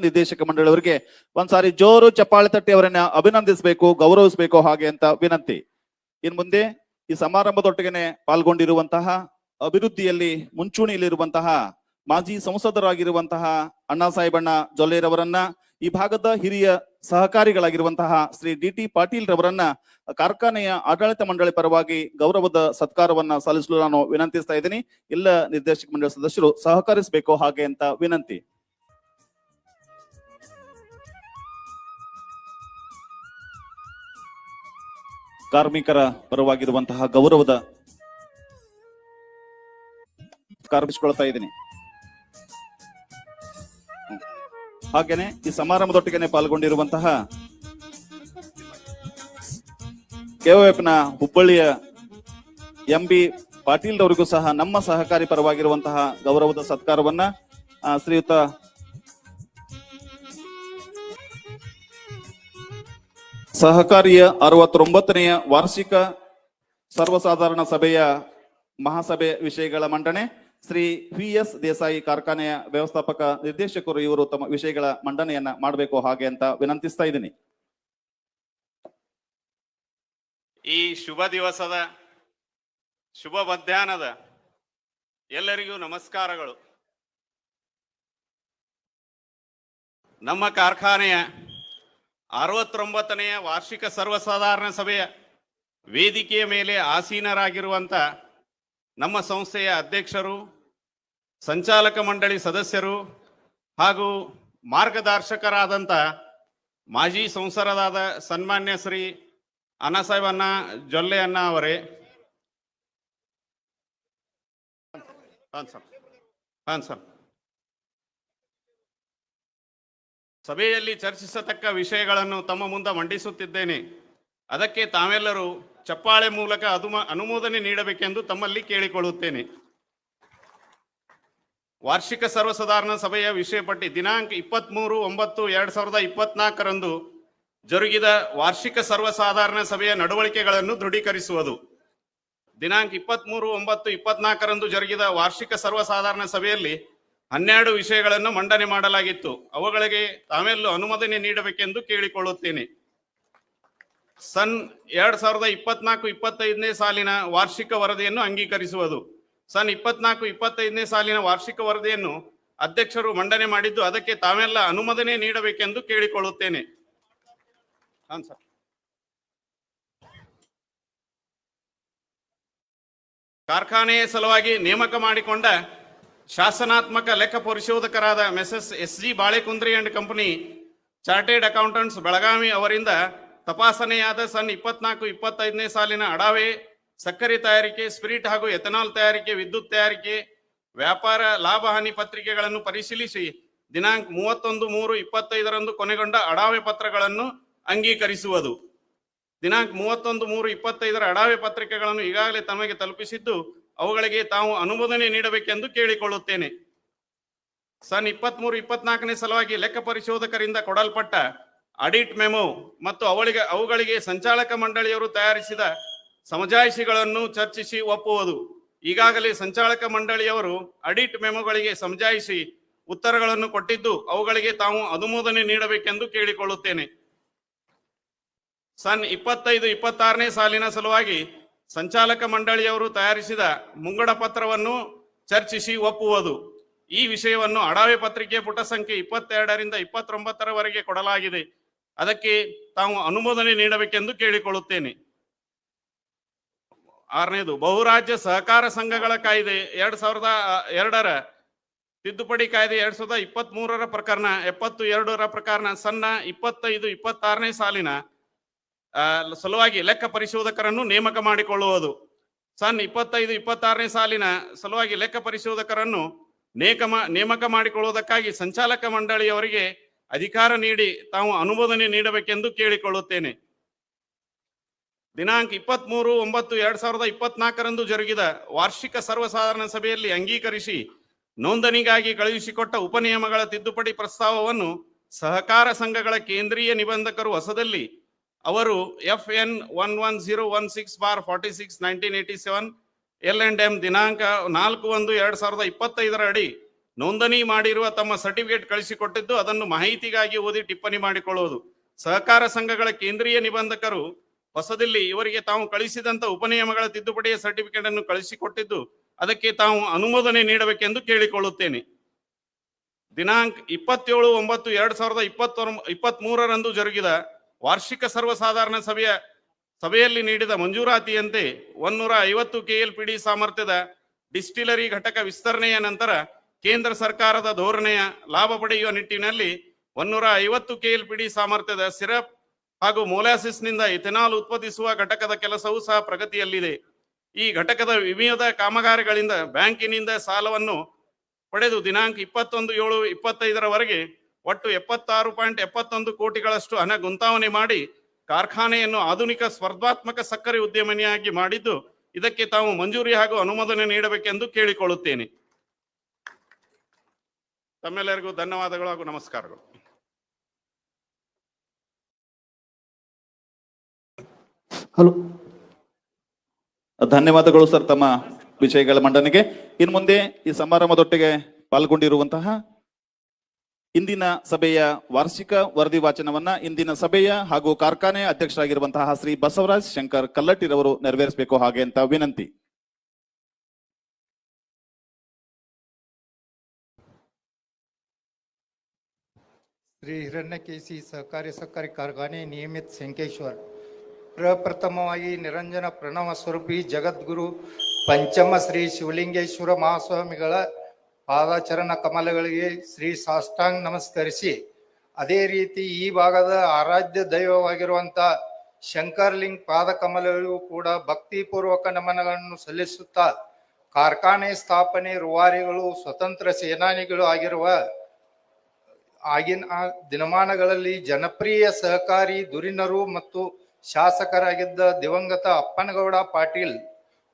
ನಿರ್ದೇಶಕ ಮಂಡಳಿಯವರಿಗೆ ಒಂದ್ಸಾರಿ ಜೋರು ಚಪ್ಪಾಳೆ ತಟ್ಟಿ ಅವರನ್ನ ಅಭಿನಂದಿಸಬೇಕು, ಗೌರವಿಸಬೇಕು ಹಾಗೆ ಅಂತ ವಿನಂತಿ. ಇನ್ ಮುಂದೆ ಈ ಸಮಾರಂಭದೊಟ್ಟಿಗೆನೆ ಪಾಲ್ಗೊಂಡಿರುವಂತಹ, ಅಭಿವೃದ್ಧಿಯಲ್ಲಿ ಮುಂಚೂಣಿಯಲ್ಲಿರುವಂತಹ, ಮಾಜಿ ಸಂಸದರಾಗಿರುವಂತಹ ಅಣ್ಣಾ ಸಾಹೇಬಣ್ಣ ಜೊಲ್ಲೆರವರನ್ನ ಈ ಭಾಗದ ಹಿರಿಯ ಸಹಕಾರಿಗಳಾಗಿರುವಂತಹ ಶ್ರೀ ಡಿ ಟಿ ಪಾಟೀಲ್ ರವರನ್ನ ಕಾರ್ಖಾನೆಯ ಆಡಳಿತ ಮಂಡಳಿ ಪರವಾಗಿ ಗೌರವದ ಸತ್ಕಾರವನ್ನ ಸಲ್ಲಿಸಲು ನಾನು ವಿನಂತಿಸ್ತಾ ಇದ್ದೀನಿ. ಎಲ್ಲ ನಿರ್ದೇಶಕ ಮಂಡಳಿ ಸದಸ್ಯರು ಸಹಕರಿಸಬೇಕು ಹಾಗೆ ಅಂತ ವಿನಂತಿ. ಕಾರ್ಮಿಕರ ಪರವಾಗಿರುವಂತಹ ಗೌರವದ ಕಾರ್ಮಿಸ್ಕೊಳ್ತಾ ಇದ್ದೀನಿ. ಹಾಗೇನೆ ಈ ಸಮಾರಂಭದೊಟ್ಟಿಗೆ ಪಾಲ್ಗೊಂಡಿರುವಂತಹ ಕೆಒಎಫ್ನ ಹುಬ್ಬಳ್ಳಿಯ ಎಂ ಬಿ ಪಾಟೀಲ್ ಅವರಿಗೂ ಸಹ ನಮ್ಮ ಸಹಕಾರಿ ಪರವಾಗಿರುವಂತಹ ಗೌರವದ ಸತ್ಕಾರವನ್ನ ಶ್ರೀಯುತ ಸಹಕಾರಿಯ ಅರವತ್ತೊಂಬತ್ತನೆಯ ವಾರ್ಷಿಕ ಸರ್ವಸಾಧಾರಣ ಸಭೆಯ ಮಹಾಸಭೆ ವಿಷಯಗಳ ಮಂಡನೆ. ಶ್ರೀ ವಿ ಎಸ್ ದೇಸಾಯಿ ಕಾರ್ಖಾನೆಯ ವ್ಯವಸ್ಥಾಪಕ ನಿರ್ದೇಶಕರು ಇವರು ತಮ್ಮ ವಿಷಯಗಳ ಮಂಡನೆಯನ್ನ ಮಾಡಬೇಕು ಹಾಗೆ ಅಂತ ವಿನಂತಿಸ್ತಾ ಇದ್ದೀನಿ. ಈ ಶುಭ ದಿವಸದ, ಶುಭ ಮಧ್ಯಾಹ್ನದ ಎಲ್ಲರಿಗೂ ನಮಸ್ಕಾರಗಳು. ನಮ್ಮ ಕಾರ್ಖಾನೆಯ ಅರವತ್ತೊಂಬತ್ತನೆಯ ವಾರ್ಷಿಕ ಸರ್ವಸಾಧಾರಣ ಸಭೆಯ ವೇದಿಕೆಯ ಮೇಲೆ ಆಸೀನರಾಗಿರುವಂಥ ನಮ್ಮ ಸಂಸ್ಥೆಯ ಅಧ್ಯಕ್ಷರು, ಸಂಚಾಲಕ ಮಂಡಳಿ ಸದಸ್ಯರು ಹಾಗೂ ಮಾರ್ಗದರ್ಶಕರಾದಂಥ ಮಾಜಿ ಸಂಸದರಾದ ಸನ್ಮಾನ್ಯ ಶ್ರೀ ಅಣ್ಣಸಾಹೇಬಣ್ಣ ಜೊಲ್ಲೆ ಅಣ್ಣ ಅವರೇ. ಹಾಂ ಸರ್. ಹಾಂ ಸರ್. ಸಭೆಯಲ್ಲಿ ಚರ್ಚಿಸತಕ್ಕ ವಿಷಯಗಳನ್ನು ತಮ್ಮ ಮುಂದೆ ಮಂಡಿಸುತ್ತಿದ್ದೇನೆ. ಅದಕ್ಕೆ ತಾವೆಲ್ಲರೂ ಚಪ್ಪಾಳೆ ಮೂಲಕ ಅದುಮ, ಅನುಮೋದನೆ ನೀಡಬೇಕೆಂದು ತಮ್ಮಲ್ಲಿ ಕೇಳಿಕೊಳ್ಳುತ್ತೇನೆ. ವಾರ್ಷಿಕ ಸರ್ವಸಾಧಾರಣ ಸಭೆಯ ವಿಷಯ ಪಟ್ಟಿ ದಿನಾಂಕ ಇಪ್ಪತ್ತ್ಮೂರು ಒಂಬತ್ತು ಎರಡು ಸಾವಿರದ ಇಪ್ಪತ್ನಾಲ್ಕರಂದು ಜರುಗಿದ ವಾರ್ಷಿಕ ಸರ್ವಸಾಧಾರಣ ಸಭೆಯ ನಡವಳಿಕೆಗಳನ್ನು ದೃಢೀಕರಿಸುವುದು. ದಿನಾಂಕ ಇಪ್ಪತ್ತ್ಮೂರು ಒಂಬತ್ತು ಇಪ್ಪತ್ನಾಲ್ಕರಂದು ಜರುಗಿದ ವಾರ್ಷಿಕ ಸರ್ವಸಾಧಾರಣ ಸಭೆಯಲ್ಲಿ ಹನ್ನೆರಡು ವಿಷಯಗಳನ್ನು ಮಂಡನೆ ಮಾಡಲಾಗಿತ್ತು. ಅವುಗಳಿಗೆ ತಾವೆಲ್ಲೂ ಅನುಮೋದನೆ ನೀಡಬೇಕೆಂದು ಕೇಳಿಕೊಳ್ಳುತ್ತೇನೆ. ಸನ್ ಎರಡ್ ಸಾವಿರದ ಇಪ್ಪತ್ನಾಲ್ಕು ಇಪ್ಪತ್ತೈದನೇ ಸಾಲಿನ ವಾರ್ಷಿಕ ವರದಿಯನ್ನು ಅಂಗೀಕರಿಸುವುದು. ಸನ್ ಇಪ್ಪತ್ನಾಲ್ಕು ಇಪ್ಪತ್ತೈದನೇ ಸಾಲಿನ ವಾರ್ಷಿಕ ವರದಿಯನ್ನು ಅಧ್ಯಕ್ಷರು ಮಂಡನೆ ಮಾಡಿದ್ದು ಅದಕ್ಕೆ ತಾವೆಲ್ಲ ಅನುಮೋದನೆ ನೀಡಬೇಕೆಂದು ಕೇಳಿಕೊಳ್ಳುತ್ತೇನೆ. ಕಾರ್ಖಾನೆಯ ಸಲುವಾಗಿ ನೇಮಕ ಮಾಡಿಕೊಂಡ ಶಾಸನಾತ್ಮಕ ಲೆಕ್ಕ ಪರಿಶೋಧಕರಾದ messrs S G Balekundri and company, chartered accountants Belagavi ಅವರಿಂದ ತಪಾಸಣೆಯಾದ ಸನ್ ಇಪ್ಪತ್ನಾಲ್ಕು ಇಪ್ಪತ್ತೈದನೇ ಸಾಲಿನ ಅಡಾವೆ, ಸಕ್ಕರೆ ತಯಾರಿಕೆ, ಸ್ಪಿರಿಟ್ ಹಾಗೂ ಎಥನಾಲ್ ತಯಾರಿಕೆ, ವಿದ್ಯುತ್ ತಯಾರಿಕೆ, ವ್ಯಾಪಾರ ಲಾಭ ಹಾನಿ ಪತ್ರಿಕೆಗಳನ್ನು ಪರಿಶೀಲಿಸಿ ದಿನಾಂಕ ಮೂವತ್ತೊಂದು ಮೂರು ಇಪ್ಪತ್ತೈದರಂದು ಕೊನೆಗೊಂಡ ಅಡಾವೆ ಪತ್ರಗಳನ್ನು ಅಂಗೀಕರಿಸುವುದು. ದಿನಾಂಕ ಮೂವತ್ತೊಂದು ಮೂರು ಇಪ್ಪತ್ತೈದರ ಅಡಾವೆ ಪತ್ರಿಕೆಗಳನ್ನು ಈಗಾಗಲೇ ತಮಗೆ ತಲುಪಿಸಿದ್ದು ಅವುಗಳಿಗೆ ತಾವು ಅನುಮೋದನೆ ನೀಡಬೇಕೆಂದು ಕೇಳಿಕೊಳ್ಳುತ್ತೇನೆ. ಸನ್ ಇಪ್ಪತ್ಮೂರು, ಇಪ್ಪತ್ನಾಲ್ಕನೇ ಸಲುವಾಗಿ ಲೆಕ್ಕ ಪರಿಶೋಧಕರಿಂದ ಕೊಡಲ್ಪಟ್ಟ ಆಡಿಟ್ ಮೆಮೊ ಮತ್ತು ಅವಳಿಗೆ, ಅವುಗಳಿಗೆ ಸಂಚಾಲಕ ಮಂಡಳಿಯವರು ತಯಾರಿಸಿದ ಸಮಜಾಯಿಷಿಗಳನ್ನು ಚರ್ಚಿಸಿ ಒಪ್ಪುವುದು. ಈಗಾಗಲೇ ಸಂಚಾಲಕ ಮಂಡಳಿಯವರು ಅಡಿಟ್ ಮೆಮೊಗಳಿಗೆ ಸಮಜಾಯಿಸಿ ಉತ್ತರಗಳನ್ನು ಕೊಟ್ಟಿದ್ದು, ಅವುಗಳಿಗೆ ತಾವು ಅನುಮೋದನೆ ನೀಡಬೇಕೆಂದು ಕೇಳಿಕೊಳ್ಳುತ್ತೇನೆ. ಸನ್ ಇಪ್ಪತ್ತೈದು, ಇಪ್ಪತ್ತಾರನೇ ಸಾಲಿನ ಸಲುವಾಗಿ ಸಂಚಾಲಕ ಮಂಡಳಿಯವರು ತಯಾರಿಸಿದ ಮುಂಗಡ ಪತ್ರವನ್ನು ಚರ್ಚಿಸಿ ಒಪ್ಪುವುದು. ಈ ವಿಷಯವನ್ನು ಅಡಾವೆ ಪತ್ರಿಕೆ ಪುಟ ಸಂಖ್ಯೆ ಇಪ್ಪತ್ತೆರಡರಿಂದ ಇಪ್ಪತ್ತೊಂಬತ್ತರವರೆಗೆ ಕೊಡಲಾಗಿದೆ. ಅದಕ್ಕೆ ತಾವು ಅನುಮೋದನೆ ನೀಡಬೇಕೆಂದು ಕೇಳಿಕೊಳ್ಳುತ್ತೇನೆ. ಆರನೇದು, ಬಹುರಾಜ್ಯ ಸಹಕಾರ ಸಂಘಗಳ ಕಾಯ್ದೆ ಎರಡ್ ಸಾವಿರದ ಎರಡರ ತಿದ್ದುಪಡಿ ಕಾಯ್ದೆ ಎರಡ್ ಸಾವಿರದ ಇಪ್ಪತ್ತ್ ಮೂರರ ಪ್ರಕರಣ ಎಪ್ಪತ್ತು ಎರಡರ ಪ್ರಕರಣ ಸಣ್ಣ ಇಪ್ಪತ್ತೈದು ಇಪ್ಪತ್ತಾರನೇ ಸಾಲಿನ ಸಲುವಾಗಿ ಲೆಕ್ಕ ಪರಿಶೋಧಕರನ್ನು ನೇಮಕ ಮಾಡಿಕೊಳ್ಳುವುದು. ಸನ್ ಇಪ್ಪತ್ತೈದು, ಇಪ್ಪತ್ತಾರನೇ ಸಾಲಿನ ಸಲುವಾಗಿ ಲೆಕ್ಕ ಪರಿಶೋಧಕರನ್ನು ನೇಕಮ, ನೇಮಕ ಮಾಡಿಕೊಳ್ಳುವುದಕ್ಕಾಗಿ ಸಂಚಾಲಕ ಮಂಡಳಿಯವರಿಗೆ ಅಧಿಕಾರ ನೀಡಿ ತಾವು ಅನುಮೋದನೆ ನೀಡಬೇಕೆಂದು ಕೇಳಿಕೊಳ್ಳುತ್ತೇನೆ. ದಿನಾಂಕ ಇಪ್ಪತ್ಮೂರು, ಒಂಬತ್ತು, ಎರಡ್ ಸಾವಿರದ ಇಪ್ಪತ್ನಾಲ್ಕರಂದು ಜರುಗಿದ ವಾರ್ಷಿಕ ಸರ್ವಸಾಧಾರಣ ಸಭೆಯಲ್ಲಿ ಅಂಗೀಕರಿಸಿ ನೋಂದಣಿಗಾಗಿ ಕಳುಹಿಸಿಕೊಟ್ಟ ಉಪನಿಯಮಗಳ ತಿದ್ದುಪಡಿ ಪ್ರಸ್ತಾವವನ್ನು ಸಹಕಾರ ಸಂಘಗಳ ಕೇಂದ್ರೀಯ ನಿಬಂಧಕರು ಹೊಸದಲ್ಲಿ ಅವರು F N one one zero one six bar forty six nineteen eighty seven L and M ದಿನಾಂಕ ನಾಲ್ಕು ಒಂದು ಎರಡು ಸಾವಿರದ ಇಪ್ಪತ್ತೈದರ ಅಡಿ ನೋಂದಣಿ ಮಾಡಿರುವ ತಮ್ಮ ಸರ್ಟಿಫಿಕೇಟ್ ಕಳಿಸಿಕೊಟ್ಟಿದ್ದು ಅದನ್ನು ಮಾಹಿತಿಗಾಗಿ ಓದಿ ಟಿಪ್ಪಣಿ ಮಾಡಿಕೊಳ್ಳುವುದು. ಸಹಕಾರ ಸಂಘಗಳ ಕೇಂದ್ರೀಯ ನಿಬಂಧಕರು ಹೊಸದಿಲ್ಲಿ ಇವರಿಗೆ ತಾವು ಕಳಿಸಿದಂತ ಉಪನಿಯಮಗಳ ತಿದ್ದುಪಡಿಯ ಸರ್ಟಿಫಿಕೇಟ್ ಅನ್ನು ಕಳಿಸಿಕೊಟ್ಟಿದ್ದು ಅದಕ್ಕೆ ತಾವು ಅನುಮೋದನೆ ನೀಡಬೇಕೆಂದು ಕೇಳಿಕೊಳ್ಳುತ್ತೇನೆ. ದಿನಾಂಕ ಇಪ್ಪತ್ತೇಳು ಒಂಬತ್ತು ಎರಡು ಸಾವಿರದ ಇಪ್ಪತ್ತೊಂಬ ಇಪ್ಪತ್ತ್ ಮೂರರಂದು ಜರುಗಿದ ವಾರ್ಷಿಕ ಸರ್ವಸಾಧಾರಣ ಸಭೆಯ ಸಭೆಯಲ್ಲಿ ನೀಡಿದ ಮಂಜೂರಾತಿಯಂತೆ ಒನ್ನೂರ ಐವತ್ತು ಕೆಎಲ್ಪಿಡಿ ಸಾಮರ್ಥ್ಯದ ಡಿಸ್ಟಿಲರಿ ಘಟಕ ವಿಸ್ತರಣೆಯ ನಂತರ ಕೇಂದ್ರ ಸರ್ಕಾರದ ಧೋರಣೆಯ ಲಾಭ ಪಡೆಯುವ ನಿಟ್ಟಿನಲ್ಲಿ ಒನ್ನೂರ ಐವತ್ತು ಕೆಎಲ್ಪಿಡಿ ಸಾಮರ್ಥ್ಯದ ಸಿರಪ್ ಹಾಗೂ ಮೊಲಾಸಿಸ್ನಿಂದ ಇಥೆನಾಲ್ ಉತ್ಪಾದಿಸುವ ಘಟಕದ ಕೆಲಸವೂ ಸಹ ಪ್ರಗತಿಯಲ್ಲಿದೆ. ಈ ಘಟಕದ ವಿವಿಧ ಕಾಮಗಾರಿಗಳಿಂದ ಬ್ಯಾಂಕಿನಿಂದ ಸಾಲವನ್ನು ಪಡೆದು ದಿನಾಂಕ ಇಪ್ಪತ್ತೊಂದು ಏಳು ಇಪ್ಪತ್ತೈದರವರೆಗೆ ಒಟ್ಟು ಎಪ್ಪತ್ತಾರು ಪಾಯಿಂಟ್ ಎಪ್ಪತ್ತೊಂದು ಕೋಟಿಗಳಷ್ಟು ಹಣ ಗುಂತಾವಣೆ ಮಾಡಿ ಕಾರ್ಖಾನೆಯನ್ನು ಆಧುನಿಕ ಸ್ಪರ್ಧಾತ್ಮಕ ಸಕ್ಕರೆ ಉದ್ಯಮನಿಯಾಗಿ ಮಾಡಿದ್ದು, ಇದಕ್ಕೆ ತಾವು ಮಂಜೂರಿ ಹಾಗೂ ಅನುಮೋದನೆ ನೀಡಬೇಕೆಂದು ಕೇಳಿಕೊಳ್ಳುತ್ತೇನೆ. ತಮ್ಮೆಲ್ಲರಿಗೂ ಧನ್ಯವಾದಗಳು ಹಾಗೂ ನಮಸ್ಕಾರಗಳು. ಹಲೋ. ಧನ್ಯವಾದಗಳು ಸರ್ ತಮ್ಮ ವಿಷಯಗಳ ಮಂಡನೆಗೆ. ಇನ್ನು ಮುಂದೆ ಈ ಸಮಾರಂಭದೊಟ್ಟಿಗೆ ಪಾಲ್ಗೊಂಡಿರುವಂತಹ ಇಂದಿನ ಸಭೆಯ ವಾರ್ಷಿಕ ವರದಿ ವಾಚನವನ್ನ ಇಂದಿನ ಸಭೆಯ ಹಾಗೂ ಕಾರ್ಖಾನೆ ಅಧ್ಯಕ್ಷರಾಗಿರುವಂತಹ ಶ್ರೀ ಬಸವರಾಜ್ ಶಂಕರ್ ಕಲ್ಲಟ್ಟಿರವರು ನೆರವೇರಿಸಬೇಕು ಹಾಗೆ ಅಂತ ವಿನಂತಿ. ಶ್ರೀ ಹಿರಣ್ಯಕೇಶಿ ಸಹಕಾರಿ ಸಹಕಾರಿ ಕಾರ್ಖಾನೆ ನಿಯಮಿತ್ ಸಂಕೇಶ್ವರ್ ಪ್ರಪ್ರಥಮವಾಗಿ ನಿರಂಜನ ಪ್ರಣವ ಸ್ವರೂಪಿ ಜಗದ್ಗುರು ಪಂಚಮ ಶ್ರೀ ಶಿವಲಿಂಗೇಶ್ವರ ಮಹಾಸ್ವಾಮಿಗಳ ಪಾದಚರಣ ಕಮಲಗಳಿಗೆ ಶ್ರೀ ಸಾಷ್ಟಾಂಗ್ ನಮಸ್ಕರಿಸಿ. ಅದೇ ರೀತಿ ಈ ಭಾಗದ ಆರಾಧ್ಯ ದೈವವಾಗಿರುವಂತ ಶಂಕರ್ಲಿಂಗ್ ಪಾದ ಕಮಲಗಳಿಗೂ ಕೂಡ ಭಕ್ತಿಪೂರ್ವಕ ನಮನಗಳನ್ನು ಸಲ್ಲಿಸುತ್ತಾ ಕಾರ್ಖಾನೆ ಸ್ಥಾಪನೆ ರೂವಾರಿಗಳು, ಸ್ವತಂತ್ರ ಸೇನಾನಿಗಳು ಆಗಿರುವ ಆಗಿನ ದಿನಮಾನಗಳಲ್ಲಿ ಜನಪ್ರಿಯ ಸಹಕಾರಿ ದುರಿನರು ಮತ್ತು ಶಾಸಕರಾಗಿದ್ದ ದಿವಂಗತ ಅಪ್ಪನಗೌಡ ಪಾಟೀಲ್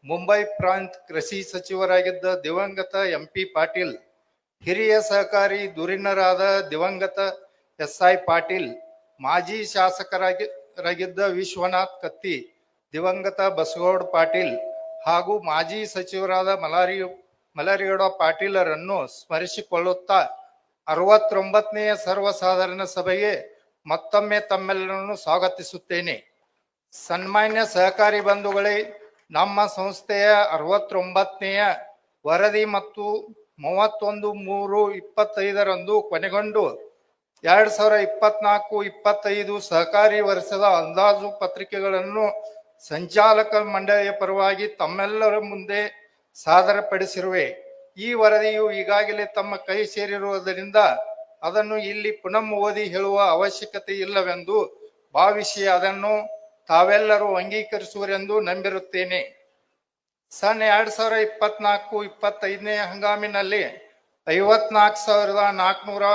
ಮುಂಬೈ ಪ್ರಾಂತ್ ಕೃಷಿ ಸಚಿವರಾಗಿದ್ದ ದಿವಂಗತ ಎಂ ಪಿ ಪಾಟೀಲ್, ಹಿರಿಯ ಸಹಕಾರಿ ಧುರೀಣರಾದ ದಿವಂಗತ ಎಸ್ ಐ ಪಾಟೀಲ್, ಮಾಜಿ ಶಾಸಕರಾಗಿರಾಗಿದ್ದ ವಿಶ್ವನಾಥ್ ಕತ್ತಿ, ದಿವಂಗತ ಬಸಗೌಡ ಪಾಟೀಲ್ ಹಾಗೂ ಮಾಜಿ ಸಚಿವರಾದ ಮಲಾರಿ ಮಲಾರಿಗೌಡ ಪಾಟೀಲರನ್ನು ಸ್ಮರಿಸಿಕೊಳ್ಳುತ್ತಾ ಅರವತ್ತೊಂಬತ್ತನೆಯ ಸರ್ವಸಾಧಾರಣ ಸಭೆಗೆ ಮತ್ತೊಮ್ಮೆ ತಮ್ಮೆಲ್ಲರನ್ನು ಸ್ವಾಗತಿಸುತ್ತೇನೆ. ಸನ್ಮಾನ್ಯ ಸಹಕಾರಿ ಬಂಧುಗಳೇ ನಮ್ಮ ಸಂಸ್ಥೆಯ ಅರವತ್ತೊಂಬತ್ತನೆಯ ವರದಿ ಮತ್ತು ಮೂವತ್ತೊಂದು ಮೂರು ಇಪ್ಪತ್ತೈದರಂದು ಕೊನೆಗೊಂಡು ಎರಡು ಸಾವಿರ ಇಪ್ಪತ್ನಾಲ್ಕು ಇಪ್ಪತ್ತೈದು ಸಹಕಾರಿ ವರ್ಷದ ಅಂದಾಜು ಪತ್ರಿಕೆಗಳನ್ನು ಸಂಚಾಲಕ ಮಂಡಳಿಯ ಪರವಾಗಿ ತಮ್ಮೆಲ್ಲರ ಮುಂದೆ ಸಾದರಪಡಿಸಿರುವೆ. ಈ ವರದಿಯು ಈಗಾಗಲೇ ತಮ್ಮ ಕೈ ಸೇರಿರುವುದರಿಂದ ಅದನ್ನು ಇಲ್ಲಿ ಪುನಃ ಓದಿ ಹೇಳುವ ಅವಶ್ಯಕತೆ ಇಲ್ಲವೆಂದು ಭಾವಿಸಿ ಅದನ್ನು ತಾವೆಲ್ಲರೂ ಅಂಗೀಕರಿಸುವರೆಂದು ನಂಬಿರುತ್ತೇನೆ. ಸನ್ ಎರಡ್ ಸಾವಿರ ಇಪ್ಪತ್ನಾಲ್ಕು ಇಪ್ಪತ್ತೈದನೇ ಹಂಗಾಮಿನಲ್ಲಿ ಐವತ್ನಾಲ್ಕು ಸಾವಿರದ ನಾಲ್ಕುನೂರ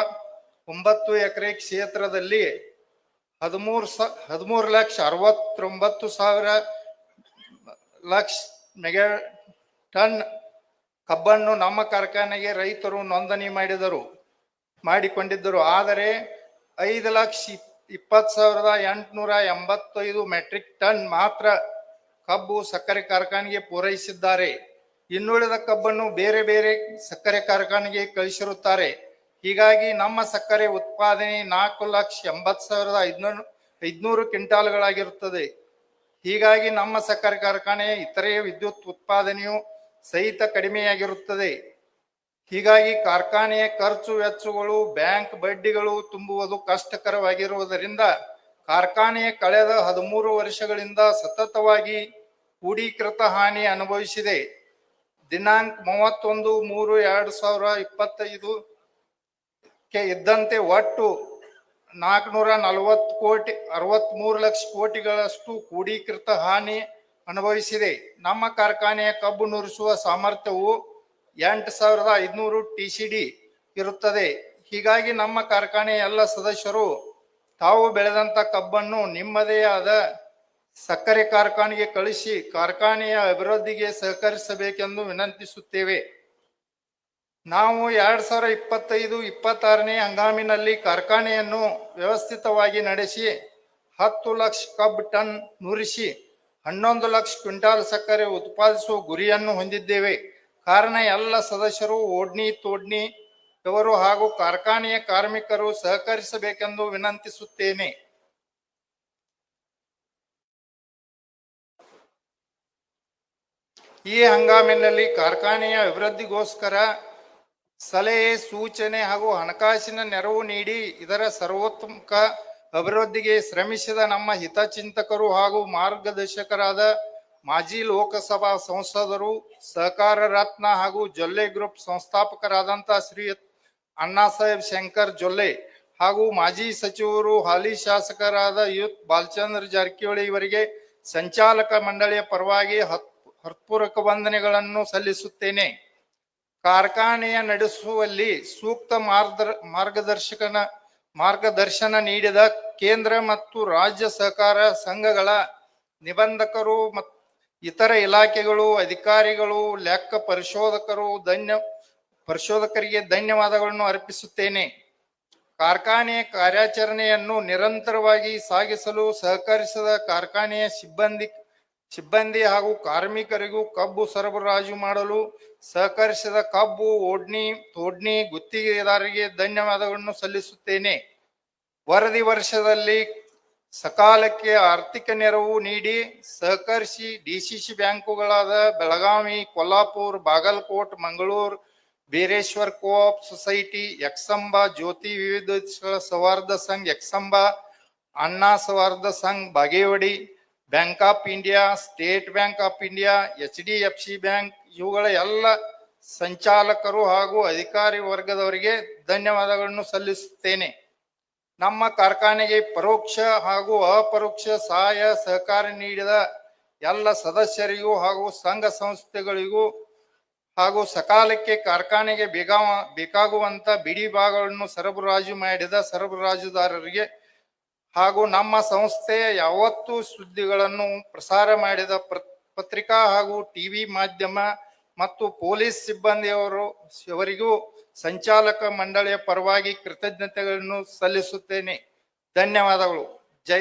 ಒಂಬತ್ತು ಎಕರೆ ಕ್ಷೇತ್ರದಲ್ಲಿ ಹದಿಮೂರು ಸ, ಹದಿಮೂರು ಲಕ್ಷ ಅರವತ್ತೊಂಬತ್ತು ಸಾವಿರ ಲಕ್ಷ ಮೆಗಾ ಟನ್ ಕಬ್ಬನ್ನು ನಮ್ಮ ಕಾರ್ಖಾನೆಗೆ ರೈತರು ನೋಂದಣಿ ಮಾಡಿದರು, ಮಾಡಿಕೊಂಡಿದ್ದರು. ಆದರೆ ಐದು ಲಕ್ಷ ಇಪ್ಪತ್ತು ಸಾವಿರದ ಎಂಟುನೂರ ಎಂಬತ್ತೈದು ಮೆಟ್ರಿಕ್ ಟನ್ ಮಾತ್ರ ಕಬ್ಬು ಸಕ್ಕರೆ ಕಾರ್ಖಾನೆಗೆ ಪೂರೈಸಿದ್ದಾರೆ. ಇನ್ನುಳಿದ ಕಬ್ಬನ್ನು ಬೇರೆ ಬೇರೆ ಸಕ್ಕರೆ ಕಾರ್ಖಾನೆಗೆ ಕಳಿಸಿರುತ್ತಾರೆ. ಹೀಗಾಗಿ ನಮ್ಮ ಸಕ್ಕರೆ ಉತ್ಪಾದನೆ ನಾಲ್ಕು ಲಕ್ಷ ಎಂಬತ್ತು ಸಾವಿರದ ಐದುನೂರು ಐದುನೂರು ಕ್ವಿಂಟಾಲ್ಗಳಾಗಿರುತ್ತದೆ. ಹೀಗಾಗಿ ನಮ್ಮ ಸಕ್ಕರೆ ಕಾರ್ಖಾನೆ ಇತರೆ ವಿದ್ಯುತ್ ಉತ್ಪಾದನೆಯು ಸಹಿತ ಕಡಿಮೆಯಾಗಿರುತ್ತದೆ. ಹೀಗಾಗಿ ಕಾರ್ಖಾನೆಯ ಖರ್ಚು ವೆಚ್ಚಗಳು, ಬ್ಯಾಂಕ್ ಬಡ್ಡಿಗಳು ತುಂಬುವುದು ಕಷ್ಟಕರವಾಗಿರುವುದರಿಂದ ಕಾರ್ಖಾನೆಯ ಕಳೆದ ಹದಿಮೂರು ವರ್ಷಗಳಿಂದ ಸತತವಾಗಿ ಕೂಡೀಕೃತ ಹಾನಿ ಅನುಭವಿಸಿದೆ. ದಿನಾಂಕ ಮೂವತ್ತೊಂದು ಮೂರು ಎರಡು ಸಾವಿರ ಇಪ್ಪತ್ತೈದು ಕ್ಕೆ ಇದ್ದಂತೆ ಒಟ್ಟು ನಾಲ್ಕುನೂರ ನಲವತ್ತು ಕೋಟಿ, ಅರವತ್ಮೂರು ಲಕ್ಷ ಕೋಟಿಗಳಷ್ಟು ಕೂಡೀಕೃತ ಹಾನಿ ಅನುಭವಿಸಿದೆ. ನಮ್ಮ ಕಾರ್ಖಾನೆಯ ಕಬ್ಬು ನುರಿಸುವ ಸಾಮರ್ಥ್ಯವು ಎಂಟು ಸಾವಿರದ ಐದುನೂರು ಟಿ ಸಿ ಡಿ ಇರುತ್ತದೆ. ಹೀಗಾಗಿ ನಮ್ಮ ಕಾರ್ಖಾನೆಯ ಎಲ್ಲ ಸದಸ್ಯರು ತಾವು ಬೆಳೆದಂತ ಕಬ್ಬನ್ನು ನಿಮ್ಮದೇ ಆದ ಸಕ್ಕರೆ ಕಾರ್ಖಾನೆಗೆ ಕಳಿಸಿ ಕಾರ್ಖಾನೆಯ ಅಭಿವೃದ್ಧಿಗೆ ಸಹಕರಿಸಬೇಕೆಂದು ವಿನಂತಿಸುತ್ತೇವೆ. ನಾವು ಎರಡು ಸಾವಿರ ಇಪ್ಪತ್ತೈದು ಇಪ್ಪತ್ತಾರನೇ ಹಂಗಾಮಿನಲ್ಲಿ ಕಾರ್ಖಾನೆಯನ್ನು ವ್ಯವಸ್ಥಿತವಾಗಿ ನಡೆಸಿ ಹತ್ತು ಲಕ್ಷ ಕಬ್ ಟನ್ ನುರಿಸಿ ಹನ್ನೊಂದು ಲಕ್ಷ ಕ್ವಿಂಟಾಲ್ ಸಕ್ಕರೆ ಉತ್ಪಾದಿಸುವ ಗುರಿಯನ್ನು ಹೊಂದಿದ್ದೇವೆ. ಕಾರಣ ಎಲ್ಲ ಸದಸ್ಯರು ಓಡ್ನಿ ತೋಡ್ನಿ ಇವರು ಹಾಗೂ ಕಾರ್ಖಾನೆಯ ಕಾರ್ಮಿಕರು ಸಹಕರಿಸಬೇಕೆಂದು ವಿನಂತಿಸುತ್ತೇನೆ. ಈ ಹಂಗಾಮಿನಲ್ಲಿ ಕಾರ್ಖಾನೆಯ ಅಭಿವೃದ್ಧಿಗೋಸ್ಕರ ಸಲಹೆ, ಸೂಚನೆ ಹಾಗೂ ಹಣಕಾಸಿನ ನೆರವು ನೀಡಿ ಇದರ ಸರ್ವೋತ್ತಮ ಅಭಿವೃದ್ಧಿಗೆ ಶ್ರಮಿಸಿದ ನಮ್ಮ ಹಿತಚಿಂತಕರು ಹಾಗೂ ಮಾರ್ಗದರ್ಶಕರಾದ ಮಾಜಿ ಲೋಕಸಭಾ ಸಂಸದರು, ಸಹಕಾರ ರತ್ನ ಹಾಗೂ ಜೊಲ್ಲೆ ಗ್ರೂಪ್ ಸಂಸ್ಥಾಪಕರಾದಂತಹ ಶ್ರೀ ಅಣ್ಣಾ ಸಾಹೇಬ್ ಶಂಕರ್ ಜೊಲ್ಲೆ ಹಾಗೂ ಮಾಜಿ ಸಚಿವರು, ಹಾಲಿ ಶಾಸಕರಾದ ಯುತ್ ಬಾಲಚಂದ್ರ ಜಾರಕಿಹೊಳಿ ಇವರಿಗೆ ಸಂಚಾಲಕ ಮಂಡಳಿಯ ಪರವಾಗಿ ಹತ್, ಹೃತ್ಪೂರ್ವಕ ವಂದನೆಗಳನ್ನು ಸಲ್ಲಿಸುತ್ತೇನೆ. ಕಾರ್ಖಾನೆಯ ನಡೆಸುವಲ್ಲಿ ಸೂಕ್ತ ಮಾರ್ಗದರ್ ಮಾರ್ಗದರ್ಶಕನ, ಮಾರ್ಗದರ್ಶನ ನೀಡಿದ ಕೇಂದ್ರ ಮತ್ತು ರಾಜ್ಯ ಸಹಕಾರ ಸಂಘಗಳ ನಿಬಂಧಕರು ಮತ್ತು ಇತರ ಇಲಾಖೆಗಳು, ಅಧಿಕಾರಿಗಳು, ಲೆಕ್ಕ ಪರಿಶೋಧಕರು ಧನ್ಯ, ಪರಿಶೋಧಕರಿಗೆ ಧನ್ಯವಾದಗಳನ್ನು ಅರ್ಪಿಸುತ್ತೇನೆ. ಕಾರ್ಖಾನೆ ಕಾರ್ಯಾಚರಣೆಯನ್ನು ನಿರಂತರವಾಗಿ ಸಾಗಿಸಲು ಸಹಕರಿಸಿದ ಕಾರ್ಖಾನೆಯ ಸಿಬ್ಬಂದಿ ಸಿಬ್ಬಂದಿ ಹಾಗೂ ಕಾರ್ಮಿಕರಿಗೂ ಕಬ್ಬು ಸರಬರಾಜು ಮಾಡಲು ಸಹಕರಿಸಿದ ಕಬ್ಬು ಓಡ್ನಿ, ತೋಡ್ನಿ ಗುತ್ತಿಗೆದಾರರಿಗೆ ಧನ್ಯವಾದಗಳನ್ನು ಸಲ್ಲಿಸುತ್ತೇನೆ. ವರದಿ ವರ್ಷದಲ್ಲಿ ಸಕಾಲಕ್ಕೆ ಆರ್ಥಿಕ ನೆರವು ನೀಡಿ ಸಹಕರಿಸಿ ಡಿಸಿಸಿ ಬ್ಯಾಂಕುಗಳಾದ ಬೆಳಗಾವಿ, ಕೊಲ್ಲಾಪುರ್, ಬಾಗಲಕೋಟ್, ಮಂಗಳೂರು, ಬೀರೇಶ್ವರ್ ಕೋಆಪ್ ಸೊಸೈಟಿ ಯಕ್ಷಂಬ ಜ್ಯೋತಿ ವಿವಿಧ ಸೌಹಾರ್ದ ಸಂಘ್ ಯಕ್ಷಂಬ ಅಣ್ಣಾ ಸೌಹಾರ್ದ Sangh, Bagewadi, Bank of India, State Bank of India, H D F C Bank, ಇವುಗಳ ಎಲ್ಲ ಸಂಚಾಲಕರು ಹಾಗೂ ಅಧಿಕಾರಿ ವರ್ಗದವರಿಗೆ ಧನ್ಯವಾದಗಳನ್ನು ಸಲ್ಲಿಸುತ್ತೇನೆ. ನಮ್ಮ ಕಾರ್ಖಾನೆಗೆ ಪರೋಕ್ಷ ಹಾಗೂ ಅಪರೋಕ್ಷ ಸಹಾಯ ಸಹಕಾರ ನೀಡಿದ ಎಲ್ಲ ಸದಸ್ಯರಿಗೂ ಹಾಗೂ ಸಂಘ ಸಂಸ್ಥೆಗಳಿಗೂ ಹಾಗೂ ಸಕಾಲಕ್ಕೆ ಕಾರ್ಖಾನೆಗೆ ಬೇಗ ಬೇಕಾಗುವಂತ ಬಿಡಿ ಭಾಗಗಳನ್ನು ಸರಬರಾಜು ಮಾಡಿದ ಸರಬರಾಜುದಾರರಿಗೆ ಹಾಗೂ ನಮ್ಮ ಸಂಸ್ಥೆಯ ಯಾವತ್ತೂ ಸುದ್ದಿಗಳನ್ನು ಪ್ರಸಾರ ಮಾಡಿದ ಪತ್ರಿಕಾ ಹಾಗೂ ಟಿವಿ ಮಾಧ್ಯಮ ಮತ್ತು ಪೊಲೀಸ್ ಸಿಬ್ಬಂದಿಯವರು, ಅವರಿಗೂ ಸಂಚಾಲಕ ಮಂಡಳಿಯ ಪರವಾಗಿ ಕೃತಜ್ಞತೆಗಳನ್ನು ಸಲ್ಲಿಸುತ್ತೇನೆ. ಧನ್ಯವಾದಗಳು. ಜೈ